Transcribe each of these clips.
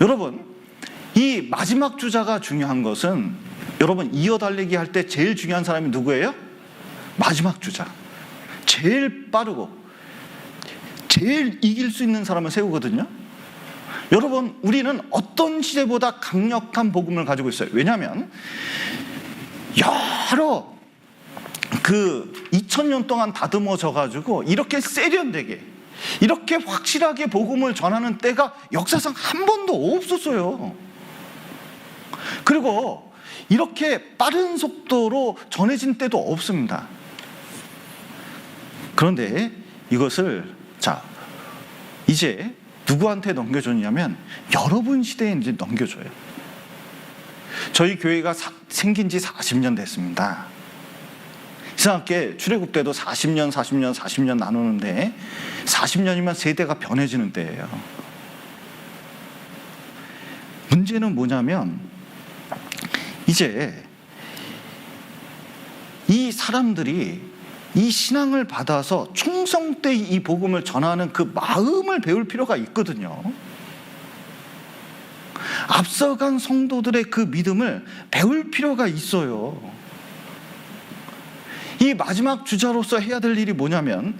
여러분, 이 마지막 주자가 중요한 것은 여러분 이어 달리기 할 때 제일 중요한 사람이 누구예요? 마지막 주자. 제일 빠르고 제일 이길 수 있는 사람을 세우거든요. 여러분, 우리는 어떤 시대보다 강력한 복음을 가지고 있어요. 왜냐하면 여러 그 2000년 동안 다듬어져 가지고 이렇게 세련되게 이렇게 확실하게 복음을 전하는 때가 역사상 한 번도 없었어요. 그리고 이렇게 빠른 속도로 전해진 때도 없습니다. 그런데 이것을 자 이제 누구한테 넘겨줬냐면 여러분 시대에 이제 넘겨줘요. 저희 교회가 사- 생긴 지 40년 됐습니다. 이상하게 출애굽 때도 40년, 40년, 40년 나누는데 40년이면 세대가 변해지는 때예요. 문제는 뭐냐면 이제 이 사람들이 이 신앙을 받아서 충성 때이 복음을 전하는 그 마음을 배울 필요가 있거든요. 앞서간 성도들의 그 믿음을 배울 필요가 있어요. 이 마지막 주자로서 해야 될 일이 뭐냐면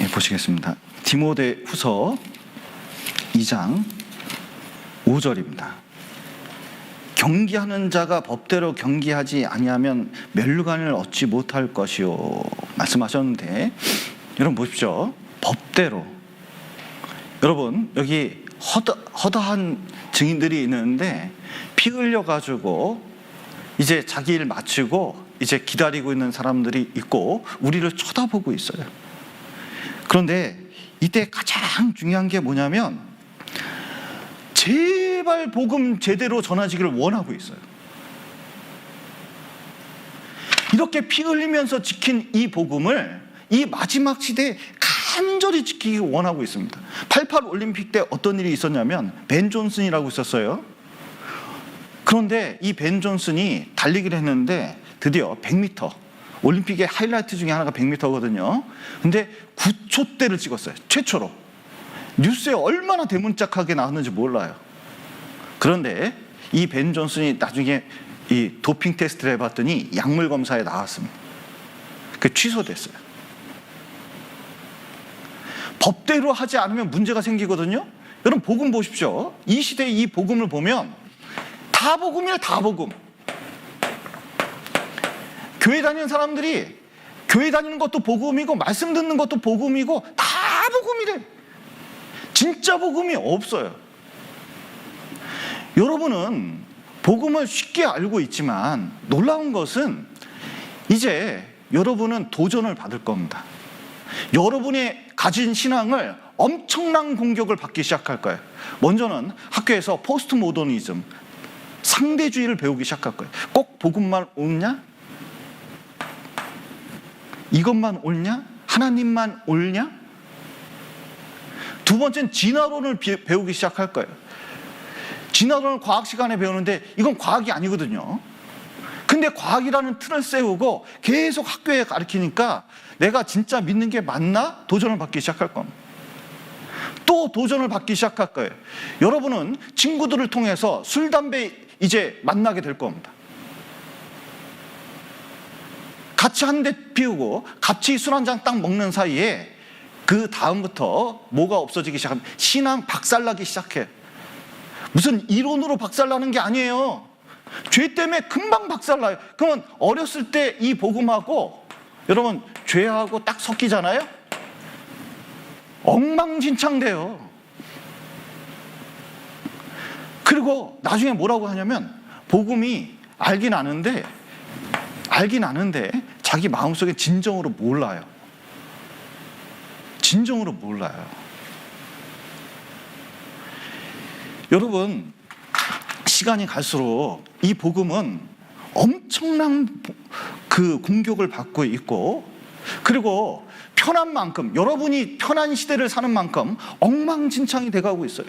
예, 보시겠습니다. 디모데 후서 2장 5절입니다. 경기하는 자가 법대로 경기하지 아니하면 멸류관을 얻지 못할 것이요 말씀하셨는데 여러분 보십시오 법대로 여러분 여기 허다, 허다한 증인들이 있는데 피 흘려 가지고 이제 자기 일 마치고 이제 기다리고 있는 사람들이 있고 우리를 쳐다보고 있어요. 그런데 이때 가장 중요한 게 뭐냐면 제발 복음 제대로 전하지기를 원하고 있어요. 이렇게 피 흘리면서 지킨 이 복음을 이 마지막 시대에 간절히 지키기 원하고 있습니다. 88 올림픽 때 어떤 일이 있었냐면 벤 존슨이라고 있었어요. 그런데 이 벤 존슨이 달리기를 했는데 드디어 100m 올림픽의 하이라이트 중에 하나가 100m거든요. 근데 9초대를 찍었어요. 최초로. 뉴스에 얼마나 대문짝하게 나왔는지 몰라요. 그런데 이 벤 존슨이 나중에 이 도핑 테스트를 해봤더니 약물 검사에 나왔습니다. 그 취소됐어요. 법대로 하지 않으면 문제가 생기거든요. 여러분 복음 보십시오. 이 시대의 이 복음을 보면 다 복음이에요, 다 복음. 교회 다니는 사람들이 교회 다니는 것도 복음이고 말씀 듣는 것도 복음이고 다 복음이래. 진짜 복음이 없어요. 여러분은 복음을 쉽게 알고 있지만 놀라운 것은 이제 여러분은 도전을 받을 겁니다. 여러분의 가진 신앙을 엄청난 공격을 받기 시작할 거예요. 먼저는 학교에서 포스트 모더니즘, 상대주의를 배우기 시작할 거예요. 꼭 복음만 옳냐? 이것만 옳냐? 하나님만 옳냐? 두 번째는 진화론을 비- 배우기 시작할 거예요. 진화론을 과학 시간에 배우는데 이건 과학이 아니거든요. 근데 과학이라는 틀을 세우고 계속 학교에 가르치니까 내가 진짜 믿는 게 맞나? 도전을 받기 시작할 겁니다. 또 도전을 받기 시작할 거예요. 여러분은 친구들을 통해서 술, 담배 이제 만나게 될 겁니다. 같이 한 대 피우고 같이 술 한 잔 딱 먹는 사이에 그 다음부터 뭐가 없어지기 시작하면 신앙 박살나기 시작해. 무슨 이론으로 박살나는 게 아니에요. 죄 때문에 금방 박살나요. 그러면 어렸을 때 이 복음하고 여러분 죄하고 딱 섞이잖아요. 엉망진창돼요. 그리고 나중에 뭐라고 하냐면 복음이 알긴 아는데 알긴 아는데 자기 마음속에 진정으로 몰라요. 진정으로 몰라요. 여러분 시간이 갈수록 이 복음은 엄청난 그 공격을 받고 있고 그리고 편한 만큼 여러분이 편한 시대를 사는 만큼 엉망진창이 돼가고 있어요.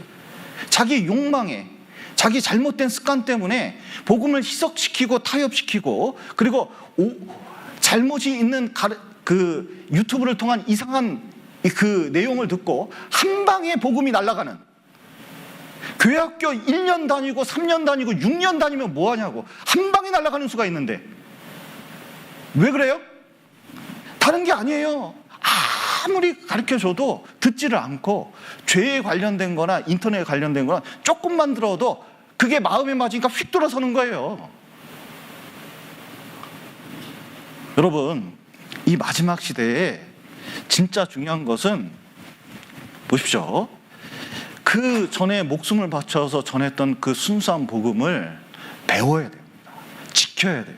자기 욕망에 자기 잘못된 습관 때문에 복음을 희석시키고 타협시키고 그리고 오- 잘못이 있는 가르- 그 유튜브를 통한 이상한 이- 그 내용을 듣고 한 방에 복음이 날아가는 교회 학교 1년 다니고 3년 다니고 6년 다니면 뭐 하냐고. 한 방에 날아가는 수가 있는데. 왜 그래요? 다른 게 아니에요. 아무리 가르쳐 줘도 듣지를 않고 죄에 관련된 거나 인터넷에 관련된 거나 조금만 들어도 그게 마음에 맞으니까 휙 돌아서는 거예요. 여러분, 이 마지막 시대에 진짜 중요한 것은 보십시오. 그 전에 목숨을 바쳐서 전했던 그 순수한 복음을 배워야 됩니다. 지켜야 돼요.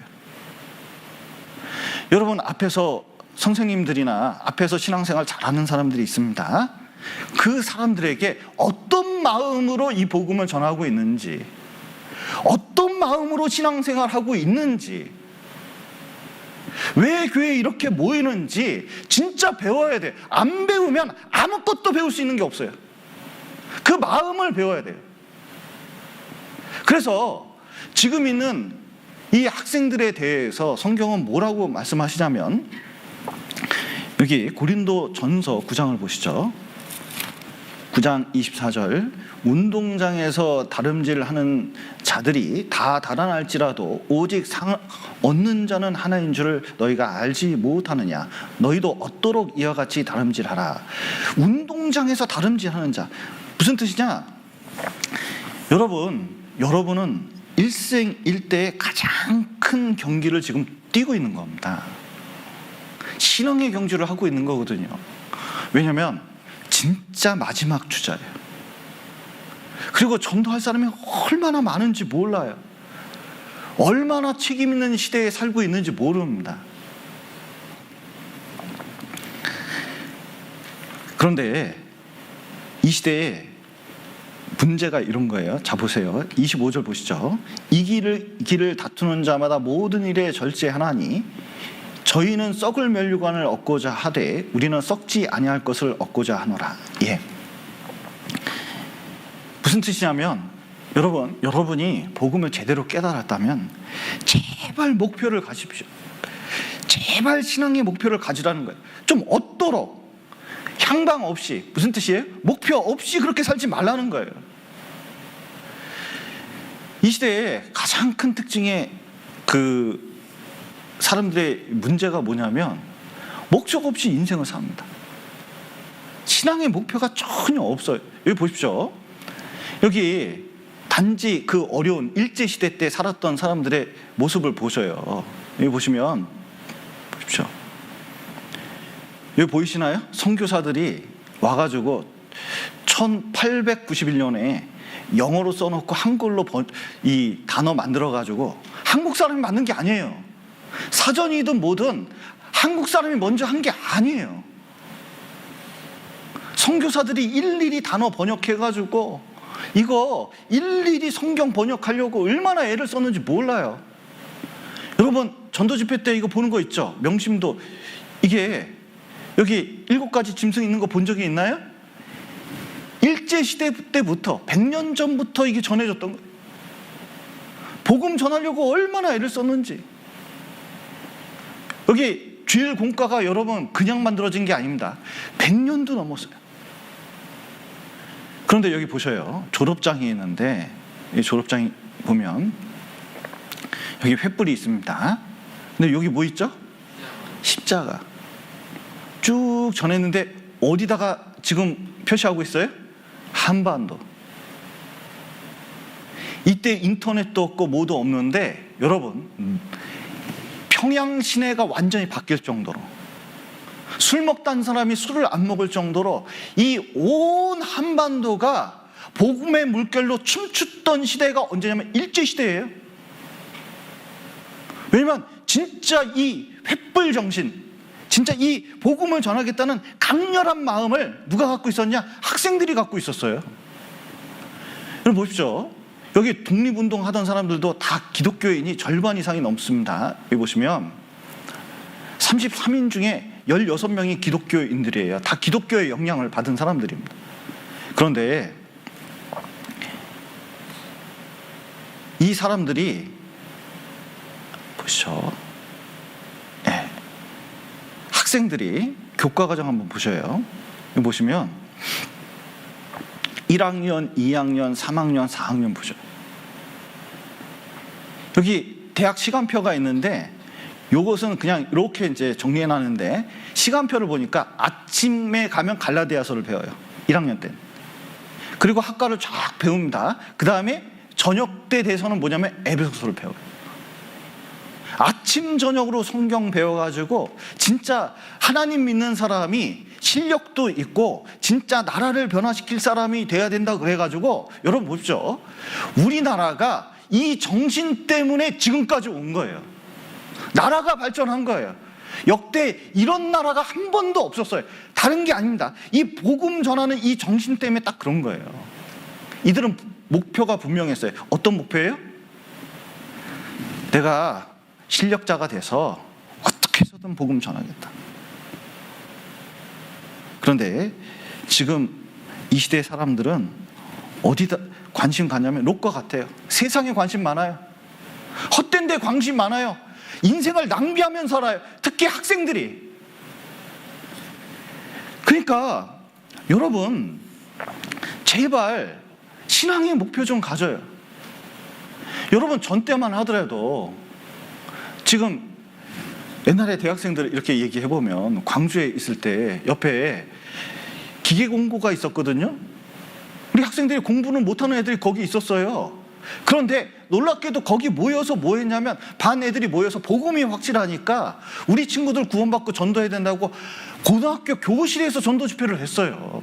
여러분 앞에서 선생님들이나 앞에서 신앙생활 잘하는 사람들이 있습니다. 그 사람들에게 어떤 마음으로 이 복음을 전하고 있는지, 어떤 마음으로 신앙생활하고 있는지, 왜 교회에 이렇게 모이는지 진짜 배워야 돼. 안 배우면 아무것도 배울 수 있는 게 없어요. 그 마음을 배워야 돼요. 그래서 지금 있는 이 학생들에 대해서 성경은 뭐라고 말씀하시냐면 여기 고린도 전서 9장을 보시죠. 9장 24절 운동장에서 다름질하는 자들이 다 달아날지라도 오직 상 얻는 자는 하나인 줄을 너희가 알지 못하느냐. 너희도 얻도록 이와 같이 다름질하라. 운동장에서 다름질하는 자. 무슨 뜻이냐? 여러분 여러분은 일생 일대의 가장 큰 경기를 지금 뛰고 있는 겁니다. 신앙의 경주를 하고 있는 거거든요. 왜냐하면 진짜 마지막 주자예요 그리고 전도할 사람이 얼마나 많은지 몰라요. 얼마나 책임 있는 시대에 살고 있는지 모릅니다. 그런데 이 시대에 문제가 이런 거예요. 자 보세요. 25절 보시죠. 이 길을 이 길을 다투는 자마다 모든 일에 절제하나니 저희는 썩을 멸류관을 얻고자 하되 우리는 썩지 아니할 것을 얻고자 하노라. 예. 무슨 뜻이냐면 여러분 여러분이 복음을 제대로 깨달았다면 제발 목표를 가십시오. 제발 신앙의 목표를 가지라는 거예요. 좀 얻도록 향방 없이 무슨 뜻이에요? 목표 없이 그렇게 살지 말라는 거예요. 이 시대에 가장 큰 특징의 그 사람들의 문제가 뭐냐면 목적 없이 인생을 삽니다. 신앙의 목표가 전혀 없어요. 여기 보십시오. 여기 단지 그 어려운 일제 시대 때 살았던 사람들의 모습을 보셔요. 여기 보시면 보십시오. 여기 보이시나요? 선교사들이 와가지고 1891년에 영어로 써놓고 한글로 번- 이 단어 만들어가지고 한국 사람이 만든 게 아니에요. 사전이든 뭐든 한국 사람이 먼저 한 게 아니에요. 선교사들이 일일이 단어 번역해가지고 이거 일일이 성경 번역하려고 얼마나 애를 썼는지 몰라요. 여러분 전도 집회 때 이거 보는 거 있죠? 명심도 이게 여기 일곱 가지 짐승 있는 거 본 적이 있나요? 일제 시대 때부터 100년 전부터 이게 전해졌던 거예요. 복음 전하려고 얼마나 애를 썼는지. 여기 주일 공과가 여러분 그냥 만들어진 게 아닙니다. 100년도 넘었어요. 그런데 여기 보셔요. 졸업장이 있는데 이 졸업장이 보면 여기 횃불이 있습니다. 근데 여기 뭐 있죠? 십자가. 쭉 전했는데 어디다가 지금 표시하고 있어요? 한반도. 이때 인터넷도 없고 뭐도 없는데 여러분 평양 시내가 완전히 바뀔 정도로 술 먹던 사람이 술을 안 먹을 정도로 이 온 한반도가 복음의 물결로 춤추던 시대가 언제냐면 일제 시대예요. 왜냐면 진짜 이 횃불 정신, 진짜 이 복음을 전하겠다는 강렬한 마음을 누가 갖고 있었냐? 학생들이 갖고 있었어요. 여러분 보십시오. 여기 독립운동 하던 사람들도 다 기독교인이 절반 이상이 넘습니다. 여기 보시면 33인 중에 16명이 기독교인들이에요. 다 기독교의 영향을 받은 사람들입니다. 그런데 이 사람들이 보시죠. 네. 학생들이 교과 과정 한번 보셔요. 보시면 1학년, 2학년, 3학년, 4학년 보죠. 여기 대학 시간표가 있는데 요것은 그냥 이렇게 이제 정리해 놨는데 시간표를 보니까 아침에 가면 갈라디아서를 배워요. 1학년 때는. 그리고 학과를 쫙 배웁니다. 그 다음에 저녁 때 돼서는 뭐냐면 에베소서를 배워요. 아침 저녁으로 성경 배워가지고 진짜 하나님 믿는 사람이 실력도 있고 진짜 나라를 변화시킬 사람이 돼야 된다 그래가지고 여러분 보십시오. 우리나라가 이 정신 때문에 지금까지 온 거예요. 나라가 발전한 거예요. 역대 이런 나라가 한 번도 없었어요. 다른 게 아닙니다. 이 복음 전하는 이 정신 때문에 딱 그런 거예요. 이들은 목표가 분명했어요. 어떤 목표예요? 내가 실력자가 돼서 어떻게 해서든 복음 전하겠다. 그런데 지금 이 시대 사람들은 어디다 관심 갖냐면 롯과 같아요. 세상에 관심 많아요. 헛된 데 관심 많아요. 인생을 낭비하면 살아요. 특히 학생들이. 그러니까 여러분 제발 신앙의 목표 좀 가져요. 여러분 전 때만 하더라도 지금 옛날에 대학생들 이렇게 얘기해 보면 광주에 있을 때 옆에 기계 공고가 있었거든요. 우리 학생들이 공부는 못하는 애들이 거기 있었어요. 그런데 놀랍게도 거기 모여서 뭐 했냐면 반 애들이 모여서 복음이 확실하니까 우리 친구들 구원받고 전도해야 된다고 고등학교 교실에서 전도 집회를 했어요.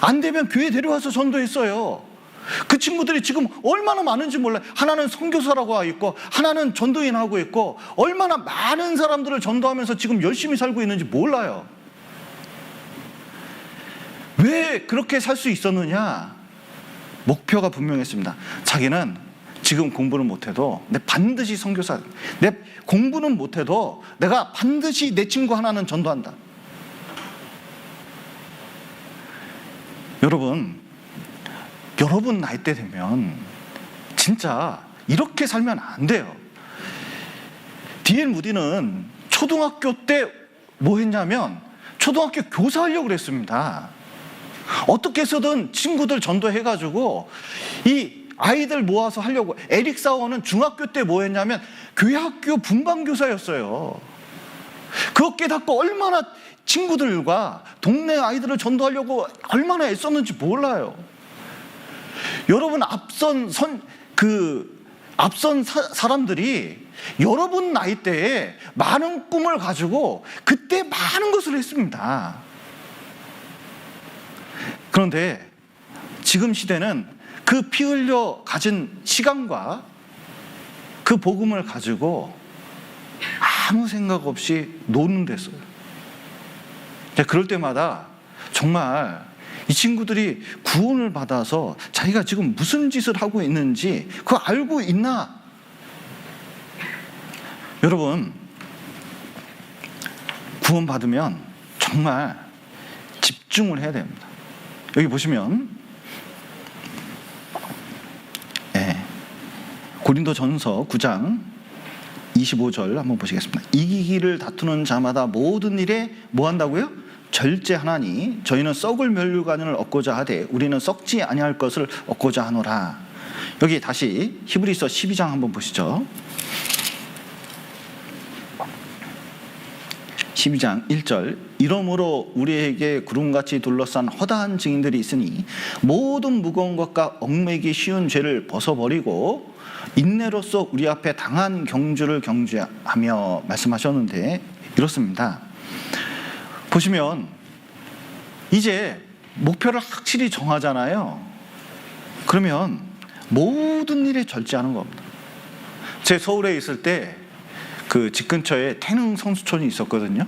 안 되면 교회 데려와서 전도했어요. 그 친구들이 지금 얼마나 많은지 몰라요. 하나는 선교사라고 하고 있고, 하나는 전도인 하고 있고, 얼마나 많은 사람들을 전도하면서 지금 열심히 살고 있는지 몰라요. 왜 그렇게 살 수 있었느냐? 목표가 분명했습니다. 자기는 지금 공부는 못해도 내 반드시 선교사, 내 공부는 못해도 내가 반드시 내 친구 하나는 전도한다. 여러분, 여러분 나이 때 되면 진짜 이렇게 살면 안 돼요. 디엘 무디는 초등학교 때 뭐 했냐면 초등학교 교사하려고 그랬습니다. 어떻게 해서든 친구들 전도해가지고 이 아이들 모아서 하려고 에릭 사워는 중학교 때 뭐 했냐면 교회 학교 분반교사였어요. 그거 깨닫고 얼마나 친구들과 동네 아이들을 전도하려고 얼마나 애썼는지 몰라요. 여러분 앞선 선 그 앞선 사, 사람들이 여러분 나이 때에 많은 꿈을 가지고 그때 많은 것을 했습니다. 그런데 지금 시대는 그 피 흘려 가진 시간과 그 복음을 가지고 아무 생각 없이 노는 데서요. 그럴 때마다 정말 이 친구들이 구원을 받아서 자기가 지금 무슨 짓을 하고 있는지 그거 알고 있나? 여러분, 구원받으면 정말 집중을 해야 됩니다. 여기 보시면, 예, 고린도 전서 9장 25절 한번 보시겠습니다. 이기기를 다투는 자마다 모든 일에 뭐 한다고요? 절제하나니 저희는 썩을 멸류관을 얻고자 하되 우리는 썩지 아니할 것을 얻고자 하노라. 여기 다시 히브리서 12장 한번 보시죠. 12장 1절 이러므로 우리에게 구름같이 둘러싼 허다한 증인들이 있으니 모든 무거운 것과 얽매기 쉬운 죄를 벗어버리고 인내로서 우리 앞에 당한 경주를 경주하며 말씀하셨는데 이렇습니다. 보시면 이제 목표를 확실히 정하잖아요. 그러면 모든 일에 절제하는 겁니다. 제 서울에 있을 때 그 집 근처에 태릉 선수촌이 있었거든요.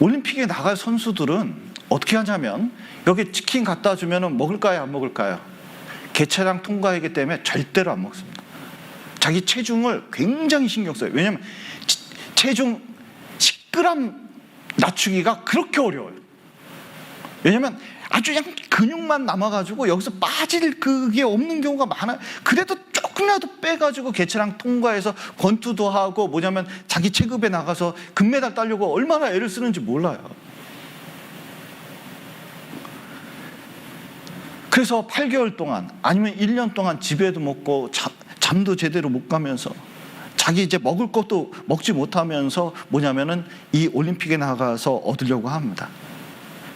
올림픽에 나갈 선수들은 어떻게 하냐면 여기 치킨 갖다 주면 먹을까요, 안 먹을까요? 개체량 통과하기 때문에 절대로 안 먹습니다. 자기 체중을 굉장히 신경 써요. 왜냐하면 체중 10g 낮추기가 그렇게 어려워요. 왜냐면 아주 그냥 근육만 남아가지고 여기서 빠질 그게 없는 경우가 많아요. 그래도 조금이라도 빼가지고 개체량 통과해서 권투도 하고 뭐냐면 자기 체급에 나가서 금메달 따려고 얼마나 애를 쓰는지 몰라요. 그래서 8개월 동안 아니면 1년 동안 집에도 먹고 잠, 잠도 제대로 못 가면서 자기 이제 먹을 것도 먹지 못하면서 뭐냐면은 이 올림픽에 나가서 얻으려고 합니다.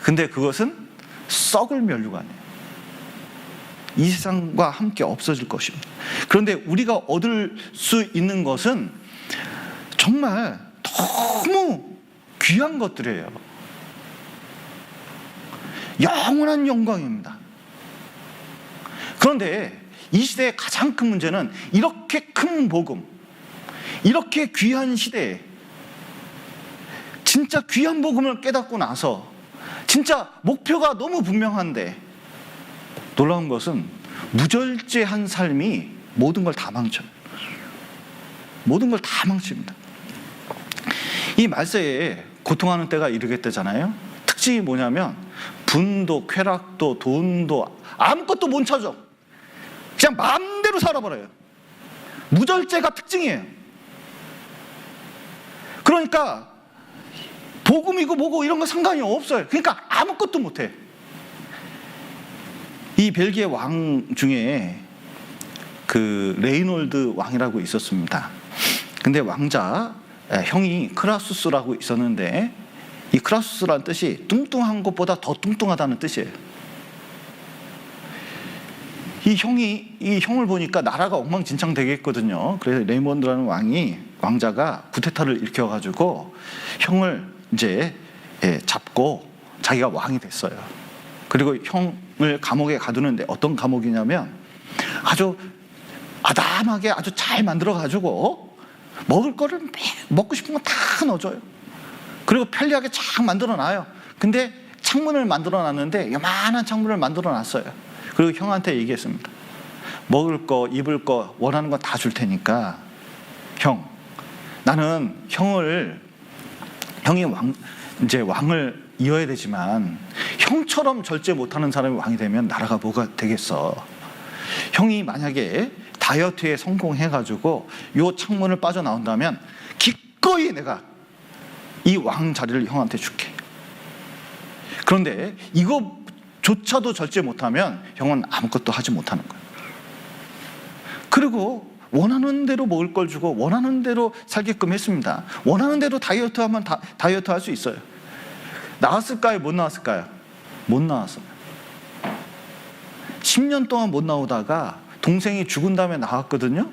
근데 그것은 썩을 멸류관이에요. 이 세상과 함께 없어질 것입니다. 그런데 우리가 얻을 수 있는 것은 정말 너무 귀한 것들이에요. 영원한 영광입니다. 그런데 이 시대의 가장 큰 문제는 이렇게 큰 복음, 이렇게 귀한 시대에 진짜 귀한 복음을 깨닫고 나서 진짜 목표가 너무 분명한데 놀라운 것은 무절제한 삶이 모든 걸 다 망쳐요. 모든 걸 다 망칩니다. 이 말세에 고통하는 때가 이르겠다잖아요. 특징이 뭐냐면 분도 쾌락도 돈도 아무것도 못 찾아. 그냥 마음대로 살아버려요. 무절제가 특징이에요. 그러니까 복음이고 뭐고 이런 거 상관이 없어요. 그러니까 아무것도 못해. 이 벨기에 왕 중에 그 레이놀드 왕이라고 있었습니다. 근데 왕자 에, 형이 크라수스라고 있었는데 이 크라수스라는 뜻이 뚱뚱한 것보다 더 뚱뚱하다는 뜻이에요. 이 형이 이 형을 보니까 나라가 엉망진창 되겠거든요. 그래서 레이몬드라는 왕이 왕자가 구테타를 일으켜 가지고 형을 이제 예, 잡고 자기가 왕이 됐어요. 그리고 형을 감옥에 가두는데 어떤 감옥이냐면 아주 아담하게 아주 잘 만들어 가지고 먹을 거를 매- 먹고 싶은 거다 넣어줘요. 그리고 편리하게 쫙 만들어 놔요. 근데 창문을 만들어 놨는데 요만한 창문을 만들어 놨어요. 그리고 형한테 얘기했습니다. 먹을 거, 입을 거, 원하는 거 다 줄 테니까 형, 나는 형을 형이 왕 이제 왕을 이어야 되지만 형처럼 절제 못하는 사람이 왕이 되면 나라가 뭐가 되겠어? 형이 만약에 다이어트에 성공해가지고 요 창문을 빠져나온다면 기꺼이 내가 이 왕 자리를 형한테 줄게. 그런데 이거조차도 절제 못하면 형은 아무것도 하지 못하는 거예요. 그리고 원하는 대로 먹을 걸 주고 원하는 대로 살게끔 했습니다. 원하는 대로 다이어트 하면 다, 다이어트 할 수 있어요. 나왔을까요? 못 나왔을까요? 못 나왔어요. 10년 동안 못 나오다가 동생이 죽은 다음에 나왔거든요.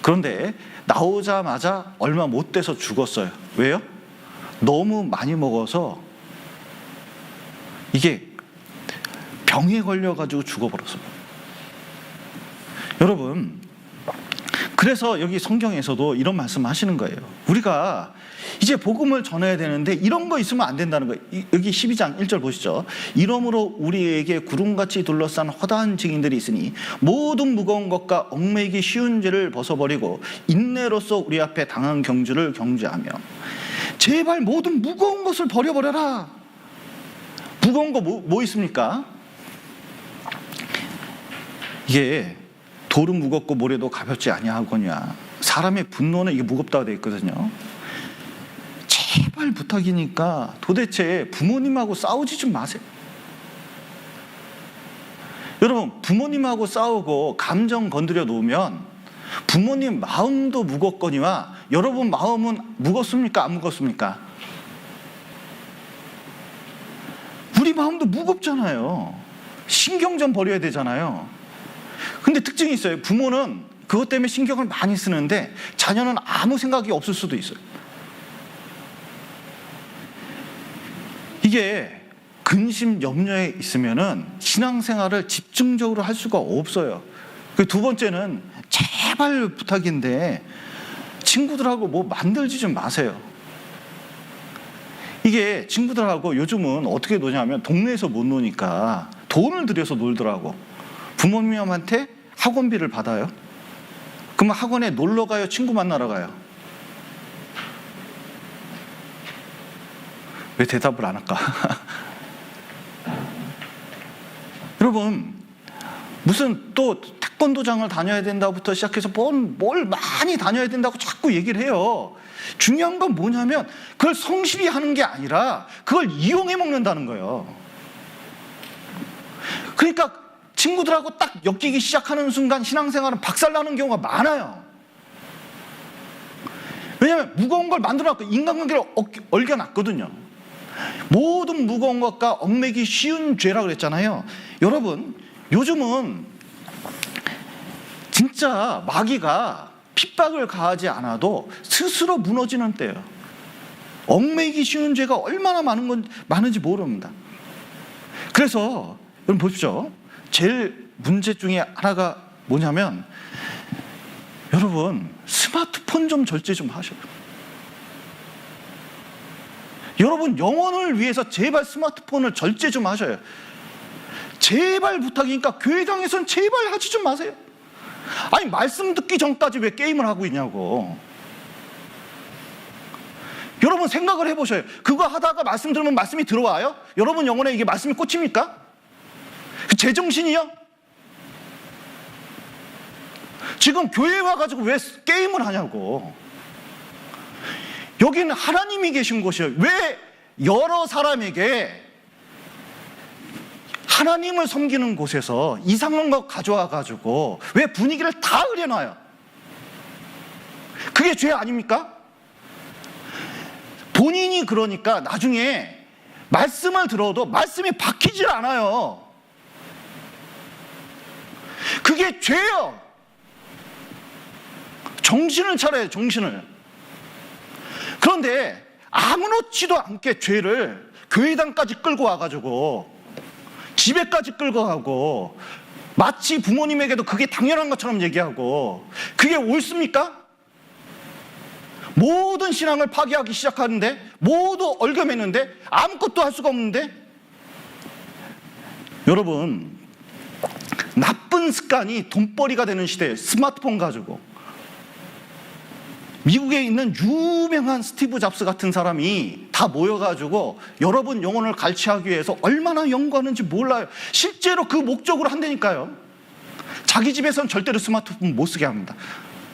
그런데 나오자마자 얼마 못 돼서 죽었어요. 왜요? 너무 많이 먹어서 이게 병에 걸려가지고 죽어버렸어요. 여러분, 그래서 여기 성경에서도 이런 말씀 하시는 거예요. 우리가 이제 복음을 전해야 되는데 이런 거 있으면 안 된다는 거예요. 이- 여기 12장 1절 보시죠. 이러므로 우리에게 구름같이 둘러싼 허다한 증인들이 있으니 모든 무거운 것과 얽매이기 쉬운 죄를 벗어버리고 인내로서 우리 앞에 당한 경주를 경주하며 제발 모든 무거운 것을 버려버려라. 무거운 거뭐 있습니까? 이게 돌은 무겁고 모래도 가볍지 아니하거냐. 사람의 분노는 이게 무겁다고 되어 있거든요. 제발 부탁이니까 도대체 부모님하고 싸우지 좀 마세요. 여러분, 부모님하고 싸우고 감정 건드려 놓으면 부모님 마음도 무겁거니와 여러분 마음은 무겁습니까? 안 무겁습니까? 우리 마음도 무겁잖아요. 신경 좀 버려야 되잖아요. 근데 특징이 있어요. 부모는 그것 때문에 신경을 많이 쓰는데 자녀는 아무 생각이 없을 수도 있어요. 이게 근심 염려에 있으면은 신앙생활을 집중적으로 할 수가 없어요. 그두 번째는 제발 부탁인데 친구들하고 뭐 만들지 좀 마세요. 이게 친구들하고 요즘은 어떻게 노냐면 동네에서 못 노니까 돈을 들여서 놀더라고. 부모님한테 학원비를 받아요. 그러면 학원에 놀러 가요? 친구 만나러 가요? 왜 대답을 안 할까? 여러분, 무슨 또 태권도장을 다녀야 된다부터 시작해서 뭘, 뭘 많이 다녀야 된다고 자꾸 얘기를 해요. 중요한 건 뭐냐면 그걸 성실히 하는 게 아니라 그걸 이용해 먹는다는 거예요. 그러니까 친구들하고 딱 엮이기 시작하는 순간 신앙생활은 박살나는 경우가 많아요. 왜냐하면 무거운 걸 만들어놨고 인간관계를 엉- 얽혀놨거든요. 모든 무거운 것과 얽매기 쉬운 죄라 그랬잖아요. 여러분, 요즘은 진짜 마귀가 핍박을 가하지 않아도 스스로 무너지는 때예요. 얽매기 쉬운 죄가 얼마나 많은 건 많은지 모릅니다. 그래서 여러분 보십시오. 제일 문제 중에 하나가 뭐냐면 여러분 스마트폰 좀 절제 좀 하셔요. 여러분 영혼을 위해서 제발 스마트폰을 절제 좀 하셔요. 제발 부탁이니까 교회당에서는 제발 하지 좀 마세요. 아니 말씀 듣기 전까지 왜 게임을 하고 있냐고. 여러분 생각을 해보셔요. 그거 하다가 말씀 들으면 말씀이 들어와요? 여러분 영혼에 이게 말씀이 꽂힙니까? 그 제정신이요? 지금 교회 와가지고 왜 게임을 하냐고. 여기는 하나님이 계신 곳이에요. 왜 여러 사람에게 하나님을 섬기는 곳에서 이상한 거 가져와 가지고 왜 분위기를 다 흐려놔요? 그게 죄 아닙니까? 본인이 그러니까 나중에 말씀을 들어도 말씀이 박히질 않아요. 그게 죄요. 정신을 차려요, 정신을. 그런데 아무렇지도 않게 죄를 교회당까지 끌고 와가지고 집에까지 끌고 가고 마치 부모님에게도 그게 당연한 것처럼 얘기하고 그게 옳습니까? 모든 신앙을 파괴하기 시작하는데 모두 얼겨매는데 아무것도 할 수가 없는데 여러분 나쁜 습관이 돈벌이가 되는 시대에 스마트폰 가지고 미국에 있는 유명한 스티브 잡스 같은 사람이 다 모여가지고 여러분 영혼을 갈취하기 위해서 얼마나 연구하는지 몰라요. 실제로 그 목적으로 한다니까요. 자기 집에서는 절대로 스마트폰 못 쓰게 합니다.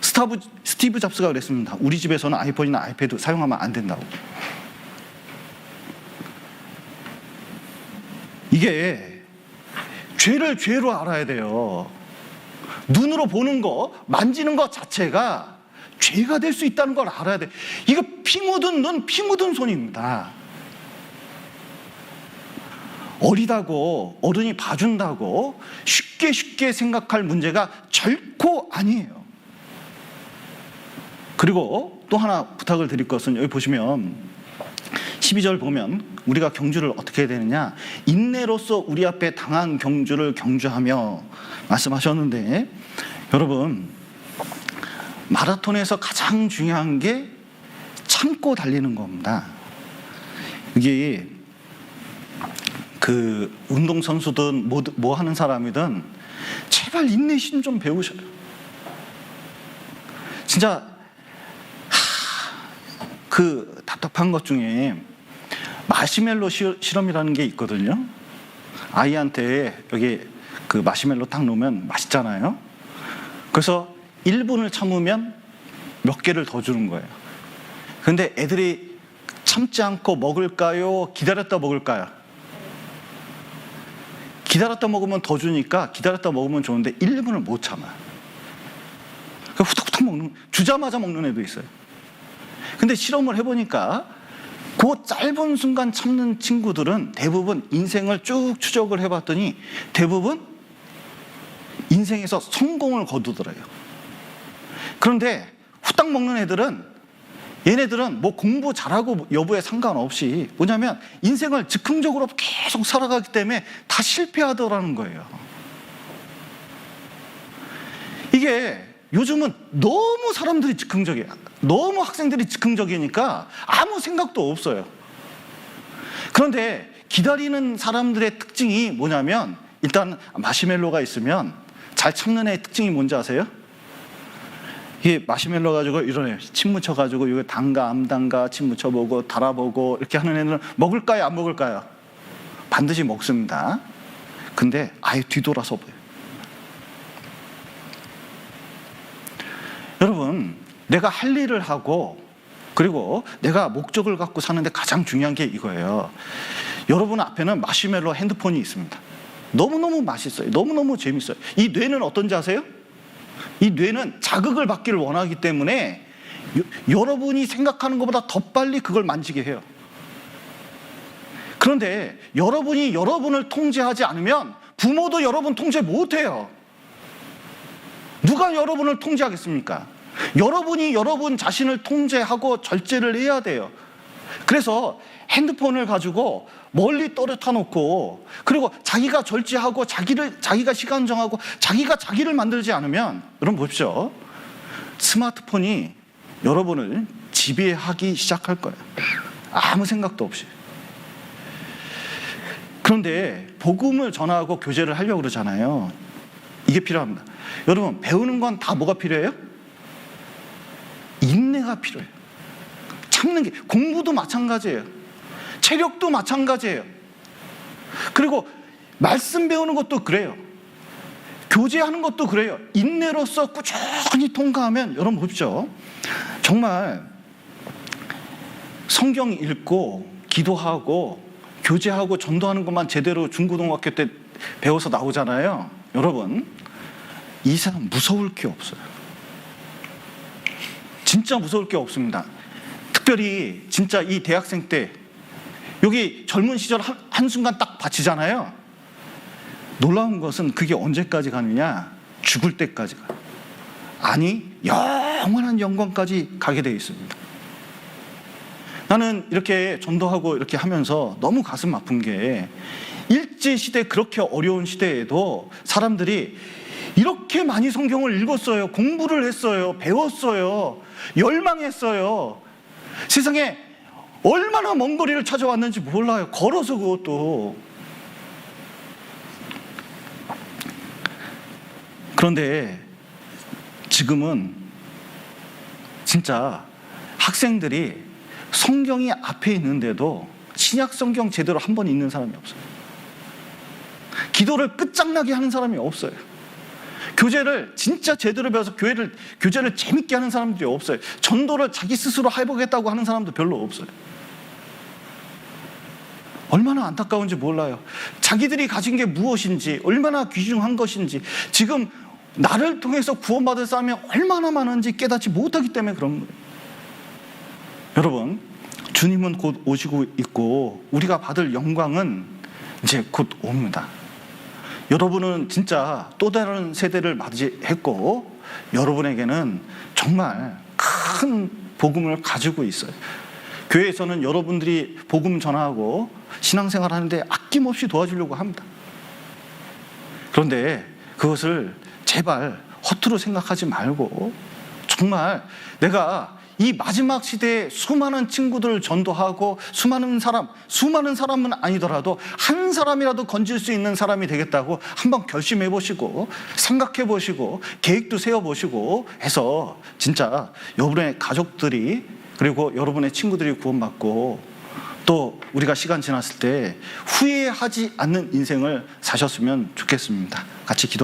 스타브, 스티브 잡스가 그랬습니다. 우리 집에서는 아이폰이나 아이패드 사용하면 안 된다고. 이게 죄를 죄로 알아야 돼요. 눈으로 보는 거, 만지는 것 자체가 죄가 될 수 있다는 걸 알아야 돼. 이거 피 묻은 눈, 피 묻은 손입니다. 어리다고 어른이 봐준다고 쉽게 쉽게 생각할 문제가 결코 아니에요. 그리고 또 하나 부탁을 드릴 것은 여기 보시면 12절 보면 우리가 경주를 어떻게 해야 되느냐 인내로서 우리 앞에 당한 경주를 경주하며 말씀하셨는데 여러분 마라톤에서 가장 중요한 게 참고 달리는 겁니다. 이게 그 운동 선수든 뭐, 뭐 하는 사람이든 제발 인내심 좀 배우셔요. 진짜 하, 그 답답한 것 중에 마시멜로 시- 실험이라는 게 있거든요. 아이한테 여기 그 마시멜로 딱 놓으면 맛있잖아요. 그래서 1분을 참으면 몇 개를 더 주는 거예요. 근데 애들이 참지 않고 먹을까요? 기다렸다 먹을까요? 기다렸다 먹으면 더 주니까 기다렸다 먹으면 좋은데 1분을 못 참아요. 그러니까 후딱후딱 먹는, 주자마자 먹는 애도 있어요. 근데 실험을 해보니까 그 짧은 순간 참는 친구들은 대부분 인생을 쭉 추적을 해봤더니 대부분 인생에서 성공을 거두더래요. 그런데 후딱 먹는 애들은 얘네들은 뭐 공부 잘하고 여부에 상관없이 뭐냐면 인생을 즉흥적으로 계속 살아가기 때문에 다 실패하더라는 거예요. 이게 요즘은 너무 사람들이 즉흥적이야. 너무 학생들이 즉흥적이니까 아무 생각도 없어요. 그런데 기다리는 사람들의 특징이 뭐냐면 일단 마시멜로가 있으면 잘 참는 애의 특징이 뭔지 아세요? 이게 마시멜로 가지고 이런 애, 침 묻혀가지고 이거 단가 안 단가 침 묻혀보고 달아보고 이렇게 하는 애들은 먹을까요 안 먹을까요? 반드시 먹습니다. 근데 아예 뒤돌아서 봐요. 여러분, 내가 할 일을 하고 그리고 내가 목적을 갖고 사는데 가장 중요한 게 이거예요. 여러분 앞에는 마시멜로 핸드폰이 있습니다. 너무너무 맛있어요. 너무너무 재밌어요. 이 뇌는 어떤지 아세요? 이 뇌는 자극을 받기를 원하기 때문에 여, 여러분이 생각하는 것보다 더 빨리 그걸 만지게 해요. 그런데 여러분이 여러분을 통제하지 않으면 부모도 여러분 통제 못 해요. 누가 여러분을 통제하겠습니까? 여러분이 여러분 자신을 통제하고 절제를 해야 돼요. 그래서 핸드폰을 가지고 멀리 떨어져 놓고 그리고 자기가 절제하고 자기를 자기가 시간 정하고 자기가 자기를 만들지 않으면 여러분 보십시오. 스마트폰이 여러분을 지배하기 시작할 거예요. 아무 생각도 없이. 그런데 복음을 전하고 교제를 하려고 그러잖아요. 이게 필요합니다. 여러분 배우는 건 다 뭐가 필요해요? 인내가 필요해요. 참는 게 공부도 마찬가지예요. 체력도 마찬가지예요. 그리고 말씀 배우는 것도 그래요. 교제하는 것도 그래요. 인내로서 꾸준히 통과하면 여러분 보십시오. 정말 성경 읽고 기도하고 교제하고 전도하는 것만 제대로 중고등학교 때 배워서 나오잖아요. 여러분 이 세상 무서울 게 없어요. 진짜 무서울 게 없습니다. 특별히 진짜 이 대학생 때 여기 젊은 시절 한, 한순간 딱 바치잖아요. 놀라운 것은 그게 언제까지 가느냐? 죽을 때까지 가요. 아니, 영원한 영광까지 가게 되어 있습니다. 나는 이렇게 전도하고 이렇게 하면서 너무 가슴 아픈 게 일제 시대 그렇게 어려운 시대에도 사람들이 이렇게 많이 성경을 읽었어요. 공부를 했어요. 배웠어요. 열망했어요. 세상에 얼마나 먼 거리를 찾아왔는지 몰라요. 걸어서 그것도. 그런데 지금은 진짜 학생들이 성경이 앞에 있는데도 신약 성경 제대로 한 번 읽는 사람이 없어요. 기도를 끝장나게 하는 사람이 없어요. 교제를 진짜 제대로 배워서 교회를 교제를 재밌게 하는 사람들이 없어요. 전도를 자기 스스로 해보겠다고 하는 사람도 별로 없어요. 얼마나 안타까운지 몰라요. 자기들이 가진 게 무엇인지, 얼마나 귀중한 것인지, 지금 나를 통해서 구원받을 사람이 얼마나 많은지 깨닫지 못하기 때문에 그런 거예요. 여러분, 주님은 곧 오시고 있고, 우리가 받을 영광은 이제 곧 옵니다. 여러분은 진짜 또 다른 세대를 맞이했고, 여러분에게는 정말 큰 복음을 가지고 있어요. 교회에서는 여러분들이 복음 전하고 신앙생활 하는데 아낌없이 도와주려고 합니다. 그런데 그것을 제발 허투루 생각하지 말고 정말 내가 이 마지막 시대에 수많은 친구들을 전도하고 수많은 사람, 수많은 사람은 아니더라도 한 사람이라도 건질 수 있는 사람이 되겠다고 한번 결심해 보시고 생각해 보시고 계획도 세워 보시고 해서 진짜 여러분의 가족들이 그리고 여러분의 친구들이 구원받고 또 우리가 시간 지났을 때 후회하지 않는 인생을 사셨으면 좋겠습니다. 같이 기도